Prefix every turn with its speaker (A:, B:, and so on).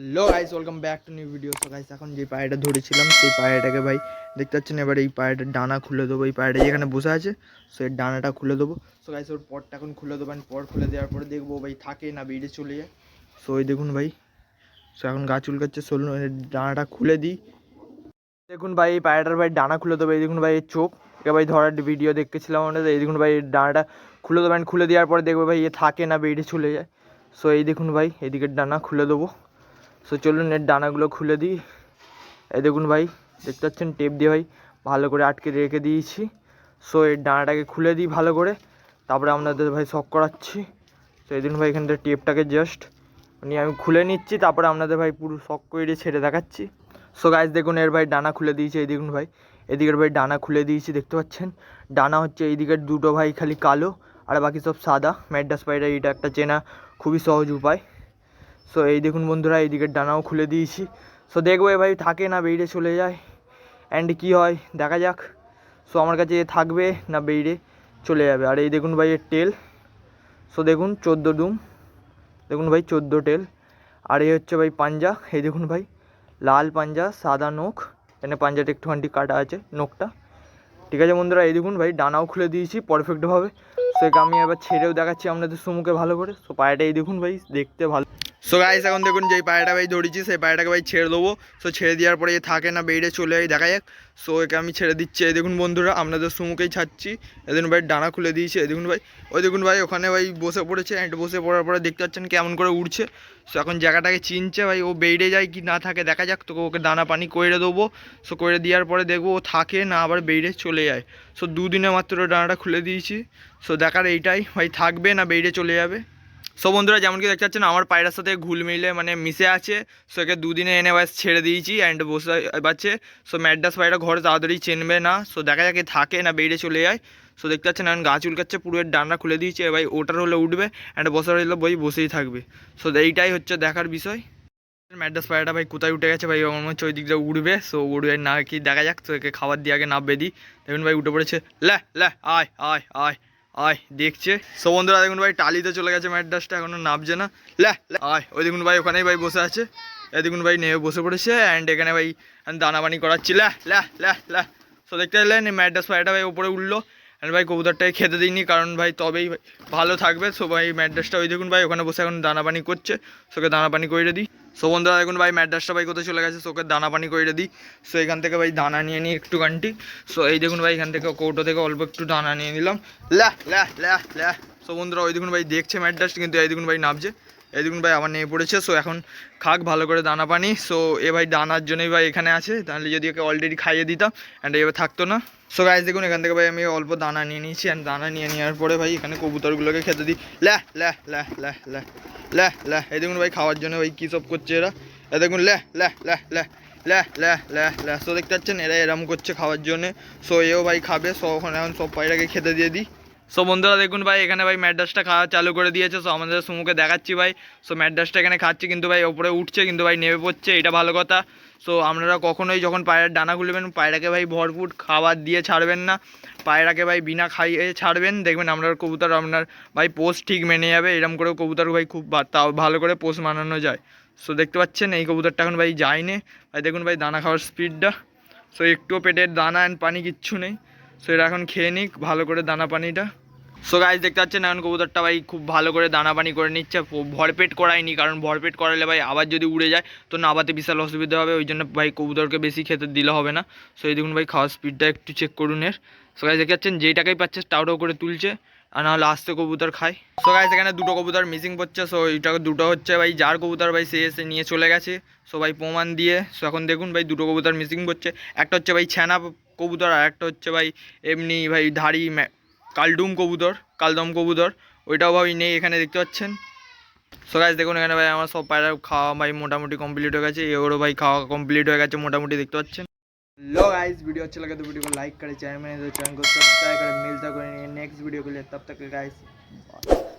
A: Hello guys welcome back to new video so guys এখন যে পায়রাটা ধরেছিলাম, সেই পায়রাটাকে ভাই দেখতে পাচ্ছেন? এবার এই পায়রাটার ডানা খুলে দেবো। এই পায়রাটা যেখানে বসে আছে সো এর ডানাটা খুলে দেবো। সো গাইস ওর পরটা এখন খুলে দেবো পর খুলে দেওয়ার পরে দেখব ভাই থাকে না বেরিয়ে চলে যায়। সো ওই দেখুন ভাই, সো এখন গা চুলকাচ্ছে। চলুন, এর ডানাটা খুলে দিই। দেখুন ভাই, এই পায়রাটার ভাই ডানা খুলে দেবো। এই দেখুন ভাই, এর চোখ। এটা ভাই ধরার ভিডিও দেখতেছিলাম আমরা। এই দেখুন ভাই ডানাটা খুলে দেবেন খুলে দেওয়ার পরে দেখব ভাই, এ থাকে না বেরিয়ে চলে যায়। সো এই দেখুন ভাই, এদিকের ডানা খুলে দেবো। সো চলুন এর ডানাগুলো খুলে দিই। এই দেখুন ভাই, দেখতে পাচ্ছেন টেপ দিয়ে ভাই ভালো করে আটকে রেখে দিয়েছি। সো এর ডানাটাকে খুলে দিই ভালো করে। তারপরে আপনাদের ভাই শক করাচ্ছি। তো এই দেখুন ভাই, এখান থেকে টেপটাকে জাস্ট নিয়ে আমি খুলে নিচ্ছি। তারপরে আপনাদের ভাই পুরো শক করে ছেড়ে দেখাচ্ছি। সো গাইজ দেখুন, এর ভাই ডানা খুলে দিয়েছি। এই দেখুন ভাই, এদিকের ভাই ডানা খুলে দিয়েছি, দেখতে পাচ্ছেন? ডানা হচ্ছে এইদিকের দুটো ভাই খালি কালো, আর বাকি সব সাদা। ম্যাডাস পায়রা এটা একটা চেনা, খুবই সহজ উপায়। সো এই দেখুন বন্ধুরা এইদিকের ডানাও খুলে দিয়েছি। সো দেখব ভাই থাকে না বেরিয়ে চলে যায়। অ্যান্ড কী হয়? দেখা যাক। সো আমার কাছে এ থাকবে না বেরিয়ে চলে যাবে। আর এই দেখুন ভাই এর টেল সো দেখুন, চোদ্দ ডুম দেখুন ভাই, চোদ্দ টেল আর এই হচ্ছে ভাই পাঞ্জা। এই দেখুন ভাই, লাল পাঞ্জা, সাদা নখ। এখানে পাঞ্জাটা একটুখানি কাটা আছে নখটা। ঠিক আছে বন্ধুরা, এই দেখুন ভাই, ডানাও খুলে দিয়েছি পারফেক্টভাবে সো আমি এবার ছেড়েও দেখাচ্ছি আপনাদের সুমুখে ভালো করে। সো পায়রাটা এই দেখুন ভাই, দেখতে ভালো। সো গাইস এখন দেখুন যেই পায়রাটা ভাই ধরেছি সেই পায়রাটাকে ভাই ছেড়ে দেবো। সো ছেড়ে দেওয়ার পরে এ থাকে না বেড়ে চলে যায়, দেখা যাক। সো একে আমি ছেড়ে দিচ্ছি। এই দেখুন বন্ধুরা আপনাদের সুমুখেই ছাড়ছি। এই দেখুন ভাই, ডানা খুলে দিয়েছি। এই দেখুন ভাই, ওই দেখুন ভাই, ওখানে ভাই বসে পড়েছে। অ্যান্ড বসে পড়ার পরে দেখতে পাচ্ছেন কেমন করে উড়ছে। সো এখন জায়গাটাকে চিনছে ভাই, ও বেড়ে যায় কি না থাকে, দেখা যাক। তোকে ওকে দানা পানি করে দেবো। সো করে দেওয়ার পরে দেখব ও থাকে না, আবার বেড়ে চলে যায়। সো দুদিনে মাত্র ডানাটা খুলে দিয়েছি। সো দেখার এইটাই, ভাই থাকবে না বেড়ে চলে যাবে। সো বন্ধুরা, যেমন কি দেখতে পাচ্ছেন, আমার পায়রার সাথে ঘুল মিলে মানে মিশে আছে। সো একে দুদিনে এনে ব্যাস ছেড়ে দিয়েছি অ্যান্ড বসে পাচ্ছে সো ম্যাডাস পায়রা ঘরে তাড়াতাড়ি চেনবে না। সো দেখা যাক থাকে না বেড়ে চলে যায়। সো দেখতে পাচ্ছেন, এখন গাছ উলকাচ্ছে পুরো ডান্ডা খুলে দিয়েছে। ভাই ওটার হলে উঠবে অ্যান্ড বসার হলে বই বসেই থাকবে। সো এইটাই হচ্ছে দেখার বিষয়। ম্যাডাস পায়রাটা ভাই কোথায় উঠে গেছে ভাই? আমার হচ্ছে ওই দিকটা উঠবে। সো উড়বে না কি দেখা যাক, তো একে খাবার দিয়ে আগে নামবে দিই। দেখুন ভাই উঠে পড়েছে। লে লে, আয় আয় আয়। আয়, দেখছে। সো বন্ধুরা, দেখুন ভাই, টালিতে চলে গেছে ম্যাডাসটা এখনও নামছে না। লে আয়, ওই দেখুন ভাই, ওখানেই ভাই বসে আছে। এই ভাই নেমে বসে পড়েছে অ্যান্ড এখানে ভাই দানা পানি করাচ্ছি। লে লে লে লে। সো দেখতে পেলেন ম্যাডাস ফ্লাইটা ভাই উপরে উঠল। অ্যান্ড ভাই কবুতরটাকে খেতে দিইনি, কারণ ভাই তবেই ভালো থাকবে। সো ভাই, ম্যাড্রাসটা ওই দেখুন ভাই, ওখানে বসে এখন দানা পানি করছে। সোকে দানা পানি করে দিই। সো বন্ধুরা, দেখুন ভাই, ম্যাড্রাসটা ভাই কোথায় চলে গেছে? সোকে দানা পানি করে দিই। সো এখান থেকে ভাই দানা নিয়ে নিই একটু কান্টি সো এই দেখুন ভাই, এখান থেকে কৌটো থেকে অল্প একটু দানা নিয়ে নিলাম। লা লা লা লা। সো বন্ধুরা, ওই দেখুন ভাই, দেখছে ম্যাড্রাস কিন্তু এই দেখুন ভাই, নামছে। এই দেখুন ভাই আমার নেমে পড়েছে সো এখন খাক ভালো করে দানা পানি সো এ ভাই দানার জন্যই ভাই এখানে আছে তাহলে যদি ওকে অলরেডি খাইয়ে দিতাম অ্যান্ড এবার থাকতো না সো গাইজ দেখুন এখান থেকে ভাই আমি অল্প দানা নিয়ে নিয়েছি অ্যান্ড দানা নিয়ে নেওয়ার পরে ভাই এখানে কবুতরগুলোকে খেতে দিই ল্যাহ ল্যাহ ল্যাহ ল্যাহ ল্যাহ ল্যাহ ল্যাহ এই দেখুন ভাই খাওয়ার জন্য ভাই কী সব করছে এরা এ দেখুন ল্যাহ ল্যাহ ল্যাহ ল্যাহ ল্যাহ ল্যাহ ল্যাহ ল্যাহ সো দেখতে পাচ্ছেন এরা এরম করছে খাওয়ার জন্য সো এও ভাই খাবে সো ওখানে এখন সব পায়রাকে খেতে দিয়ে দিই সো বন্ধুরা, দেখুন ভাই, এখানে ভাই ম্যাডাসটা খাওয়া চালু করে দিয়েছে। সো আমাদের সুমুকে দেখাচ্ছি ভাই। সো ম্যাডাসটা এখানে খাচ্ছে, কিন্তু ভাই ওপরে উঠছে, কিন্তু ভাই নেমে পড়ছে, এটা ভালো কথা। সো আপনারা কখনোই যখন পায়রার ডানা খুলবেন, পায়রাকে ভাই ভরপুর খাবার দিয়ে ছাড়বেন না। পায়রাকে ভাই বিনা খাইয়ে ছাড়বেন। দেখবেন আপনার কবুতর আপনার ভাই পোষ ঠিক মেনে যাবে। এরকম করে কবুতর ভাই খুব তাও ভালো করে পোষ মানানো যায়। সো দেখতে পাচ্ছেন, এই কবুতরটা এখন ভাই যায়নি। ভাই দেখুন ভাই দানা খাওয়ার স্পিডটা সো একটুও পেটের দানা অ্যান্ড পানি কিচ্ছু নেই। সো এটা এখন খেয়ে নিক, ভালো করে দানা পানিটা। সো গাইজ দেখতে পাচ্ছেন এখন কবুতরটা ভাই খুব ভালো করে দানা পানি করে নিচ্ছে। ভরপেট করায়নি, কারণ ভরপেট করালে ভাই আবার যদি উড়ে যায়, তো নাবাতে বিশাল অসুবিধা হবে, ওই জন্য ভাই কবুতরকে বেশি খেতে দিলে হবে না। সো এই দেখুন ভাই, খাওয়ার স্পিডটা একটু চেক করুন এর। সো গাইজ দেখতে পাচ্ছেন যেটাকেই পাচ্ছে টাউটাও করে তুলছে, আর নাহলে আস্তে কবুতর খায়। সো গাইজ এখানে দুটো কবুতর মিসিং পড়ছে সো এইটা দুটো হচ্ছে ভাই, যার কবুতর ভাই সে এসে নিয়ে চলে গেছে। সো ভাই প্রমাণ দিয়ে সো এখন দেখুন ভাই দুটো কবুতর মিসিং পড়ছে। একটা হচ্ছে ভাই ছ্যানা কবুতর, আর একটা হচ্ছে ভাই এমনি ভাই ধাড়ি কালডুম কবুতর কালদম কবুতর ওইটাও ভাই নেই এখানে দেখতে পাচ্ছেন সো গাইজ দেখুন এখানে ভাই আমার সব পায়রা খাওয়া ভাই মোটামুটি কমপ্লিট হয়ে গেছে এওরও ভাই খাওয়া কমপ্লিট হয়ে গেছে মোটামুটি দেখতে পাচ্ছেন लो गाइस वीडियो अच्छा लगा तो वीडियो को लाइक करें चैनल में तो चैनल को सब्सक्राइब करें मिलता करें नेक्स्ट वीडियो के लिए तब तक गाइस